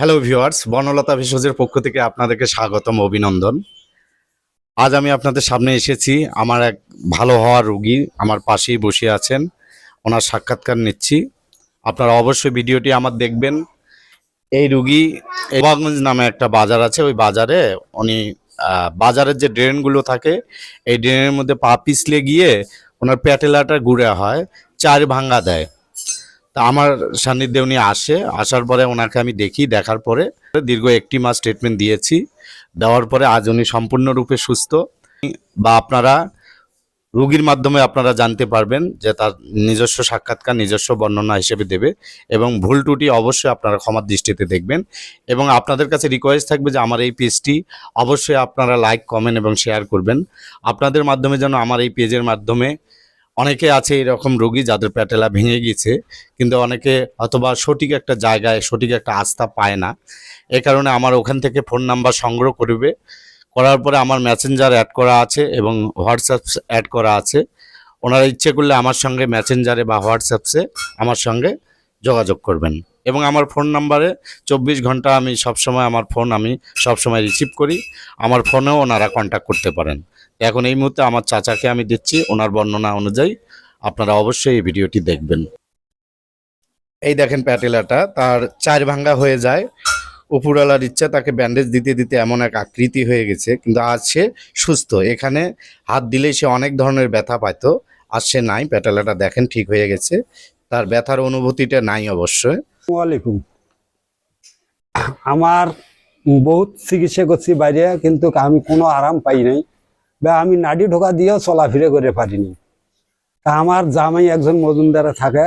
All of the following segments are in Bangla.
হ্যালো ভিউয়ার্স বনলতা ভেষজের পক্ষ থেকে আপনাদেরকে স্বাগতম, অভিনন্দন। আজ আমি আপনাদের সামনে এসেছি, আমার এক ভালো হওয়ার রুগী আমার পাশেই বসে আছেন, ওনার সাক্ষাৎকার নিচ্ছি। আপনারা অবশ্যই ভিডিওটি আমার দেখবেন। এই রুগী এবাগঞ্জ নামে একটা বাজার আছে, ওই বাজারে উনি বাজারের যে ড্রেনগুলো থাকে, এই ড্রেনের মধ্যে পা পিছলে গিয়ে ওনার প্যাটেলাটা ঘুরে হয়, চার ভাঙ্গা দেয়। তা আমার সান্নিধ্যে উনি আসে। আসার পরে ওনাকে আমি দেখি, দেখার পরে দীর্ঘ একটি মাস ট্রিটমেন্ট দিয়েছি। দেওয়ার পরে আজ উনি সম্পূর্ণরূপে সুস্থ। বা আপনারা রুগীর মাধ্যমে আপনারা জানতে পারবেন যে তার নিজস্ব সাক্ষাৎকার, নিজস্ব বর্ণনা হিসেবে দেবে এবং ভুল ত্রুটি অবশ্যই আপনারা ক্ষমার দৃষ্টিতে দেখবেন। এবং আপনাদের কাছে রিকোয়েস্ট থাকবে যে আমার এই পেজটি অবশ্যই আপনারা লাইক কমেন্ট এবং শেয়ার করবেন। আপনাদের মাধ্যমে যেন আমার এই পেজের মাধ্যমে অনেকে আছে এরকম রোগী যাদের প্যাটেলা ভেঙে গিয়েছে, কিন্তু অনেকে অথবা সঠিক একটা জায়গায় সঠিক একটা আস্থা পায় না। এ কারণে আমার ওখান থেকে ফোন নাম্বার সংগ্রহ করবে। করার পরে আমার মেসেঞ্জার অ্যাড করা আছে এবং হোয়াটসঅ্যাপ অ্যাড করা আছে। ওনারা ইচ্ছে করলে আমার সঙ্গে মেসেঞ্জারে বা হোয়াটসঅ্যাপসে আমার সঙ্গে যোগাযোগ করবেন। এবং আমার ফোন নাম্বারে চব্বিশ ঘণ্টা আমি সবসময় আমার ফোন আমি সবসময় রিসিভ করি। আমার ফোনেও ওনারা কন্ট্যাক্ট করতে পারেন। এখন এই মুহূর্তে আমার চাচাকে আমি দিচ্ছি, ওনার বর্ণনা অনুযায়ী আপনারা অবশ্যই এই ভিডিওটি দেখবেন। এই দেখেন প্যাটেলাটা, তার চার ভাঙ্গা হয়ে যায়। উপরওয়ালার ইচ্ছা তাকে ব্যান্ডেজ দিতে দিতে এমন এক আকৃতি হয়ে গেছে, কিন্তু আজ সে সুস্থ। এখানে হাত দিলেই সে অনেক ধরনের ব্যথা পাইতো আর সে নাই। প্যাটেলাটা দেখেন ঠিক হয়ে গেছে। তার ব্যথার অনুভূতিটা নাই অবশ্যই। ওয়ালাইকুম আমার বহুত চিকিৎসা করছি বাইরে, কিন্তু আমি কোনো আরাম পাই নাই। বা আমি নাডি ঢোকা দিয়েও চলাফিরে করে পারিনি। তা আমার জামাই একজন মজুমদারে থাকে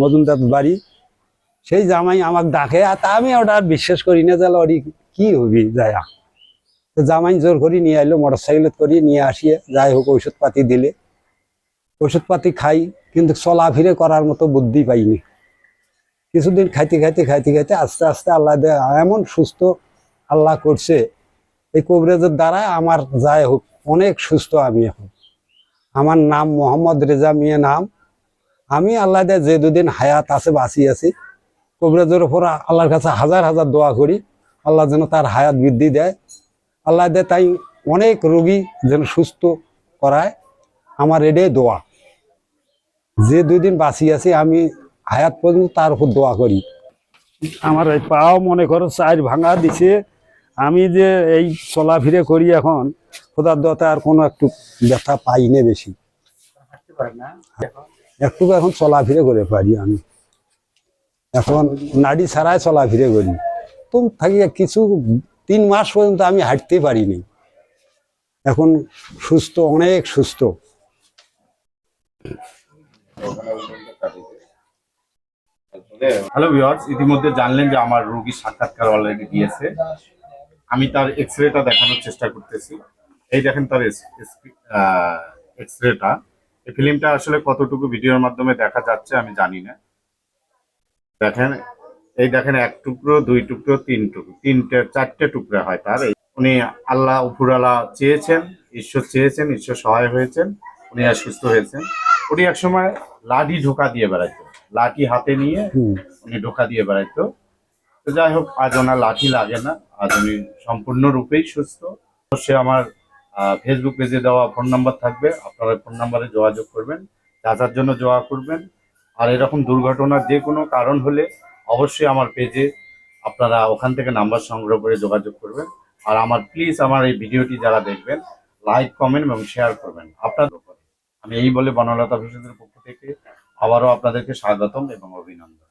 মজুমদার বাড়ি। সেই জামাই আমাকে ডাকে আর তা আমি ওটা আর বিশ্বাস করি না যে ওরি কি হবি, যায়া। তো জামাই জোর করে নিয়ে আইলো মোটর সাইকেলত করে নিয়ে আসিয়ে, যাই হোক ঔষধপাতি দিলে। ওষুধপাতি খাই, কিন্তু চলাফিরে করার মতো বুদ্ধি পাইনি। কিছুদিন খাইতে খাইতে খাইতে খাইতে আস্তে আস্তে আল্লাহ এমন সুস্থ আল্লাহ করছে, এই কবরেজের দ্বারা আমার যাই হোক, অনেক সুস্থ আমি এখন। আমার নাম মোহাম্মদ রেজা মিয়া নাম। আমি আল্লাহ দে যে দুদিন হায়াত আছে, বাঁচি আছি, কবরেজের ওপর আল্লাহর কাছে হাজার হাজার দোয়া করি, আল্লাহ যেন তার হায়াত বৃদ্ধি দেয়। আল্লাহ দে তাই অনেক রোগী যেন সুস্থ করায়, আমার এটাই দোয়া। যে দুই দিন আছি, আমি হায়াত পর্যন্ত তার উপর দোয়া করি। আমার এই পাও মনে করো চার ভাঙা দিছে। আমি যে এই চলাফিরে করি এখন, খোদার দতে আর কোনো একটু ব্যথা পাই না বেশি। একটু এখন চলাফিরে করে পারি আমি। এখন নাড়ি ছাড়াই চলাফিরে করি। তো থাকি কিছু তিন মাস পর্যন্ত আমি হাঁটতে পারিনি। এখন সুস্থ, অনেক সুস্থ। হ্যালো ভিউয়ার্স ইতিমধ্যে জানলেন যে আমার রোগীর সাক্ষাৎকার অলরেডি দিয়েছে। আমি তার এক্স রেটা দেখানোর চেষ্টা করতেছি। এই দেখেন তার এক্স রেটা এই ফিল্মটা আসলে কতটুকু ভিডিওর মাধ্যমে দেখা যাচ্ছে আমি জানি না। দেখেন, এই দেখেন এক টুকরো, দুই টুকরো, তিন টুকরো, তিনটে, চারটে টুকরা হয় তার। উনি আল্লাহ উপরালা চেয়েছেন, ঈশ্বর চেয়েছেন, ঈশ্বর সহায় হয়েছেন, উনি সুস্থ হয়েছেন। উনি একসময় লাডি ঢোকা দিয়ে বেড়াইতো লাঠি হাতে নিয়ে উনি ঢোকা দিয়ে বেড়াইতো। তো যাই হোক আজ ওনার লাঠি লাগে না। আজ উনি সম্পূর্ণরূপেই সুস্থ। অবশ্যই আমার ফেসবুক পেজে দেওয়া ফোন নাম্বার থাকবে। আপনারা ফোন নাম্বারে যোগাযোগ করবেন। চাচার জন্য যোগা করবেন। আর এরকম দুর্ঘটনার যে কোনো কারণ হলে অবশ্যই আমার পেজে আপনারা ওখান থেকে নাম্বার সংগ্রহ করে যোগাযোগ করবেন। আর আমার প্লিজ আমার এই ভিডিওটি যারা দেখবেন লাইক কমেন্ট এবং শেয়ার করবেন। আপনার উপরে। আমি এই বলে বনলতা ভূষণের পক্ষ থেকে আবারও আপনাদেরকে স্বাগতম এবং অভিনন্দন।